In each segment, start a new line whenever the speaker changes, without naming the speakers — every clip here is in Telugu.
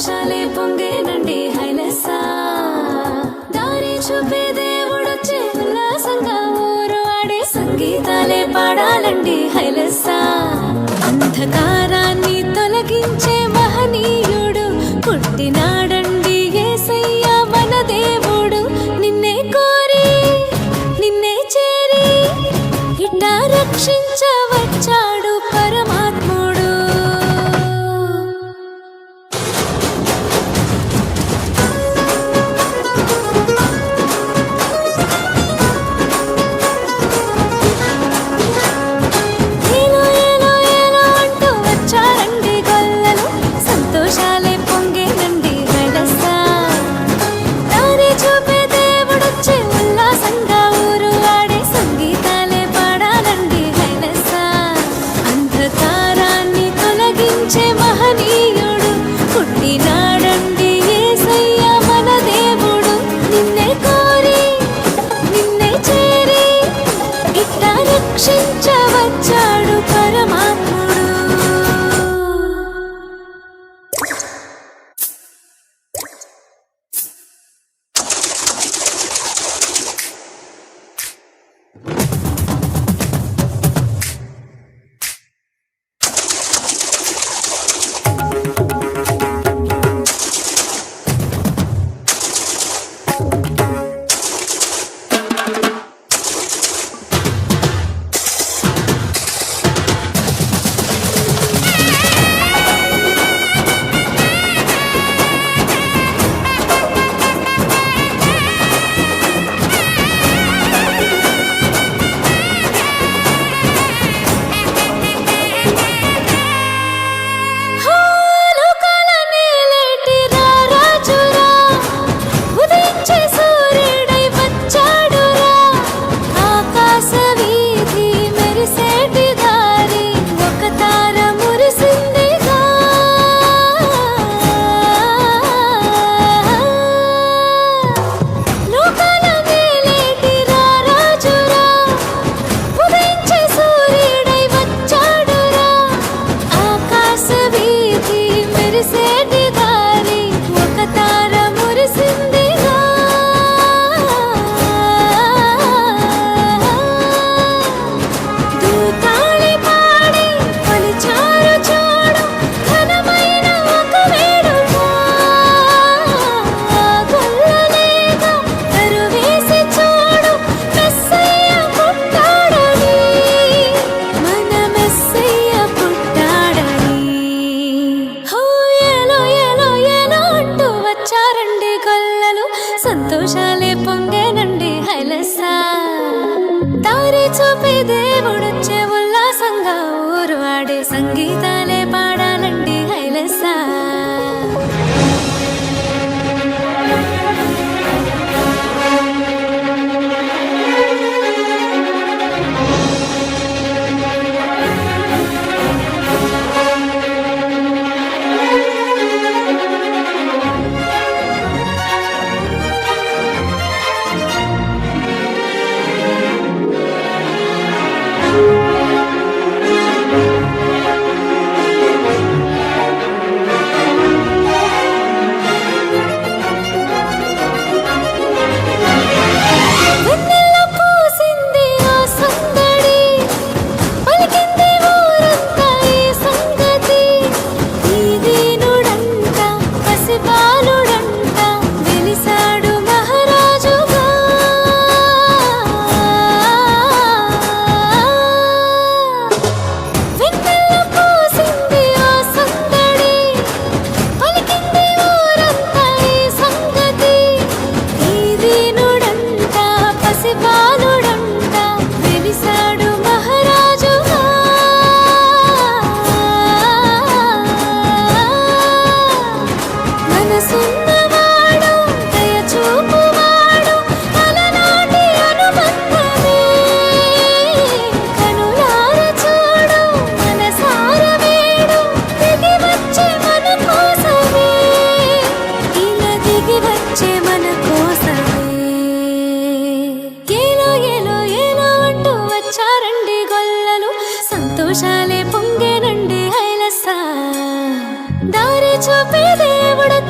సంతోషాలే పొంగేనండి హైనసా దారి చూపే దేవుడొచ్చే ఉల్లాసంగా ఊరు ఆడే సంగీతాలే పాడాలండి హైలసా అంధకార రక్షించవచ్చా? సంతోషాలే పొంగేనండి హైలసా దారి చూపి దేవుడొచ్చే ఉల్లాసంగా ఊరు ఆడే సంగీతాలు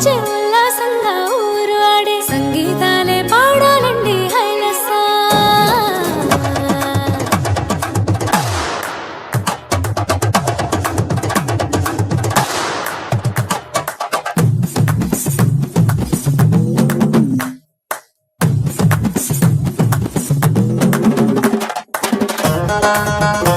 వచ్చే ఉల్లాసంగా ఊరు ఆడే సంగీతాలే పాడాలండి హైలసా Thank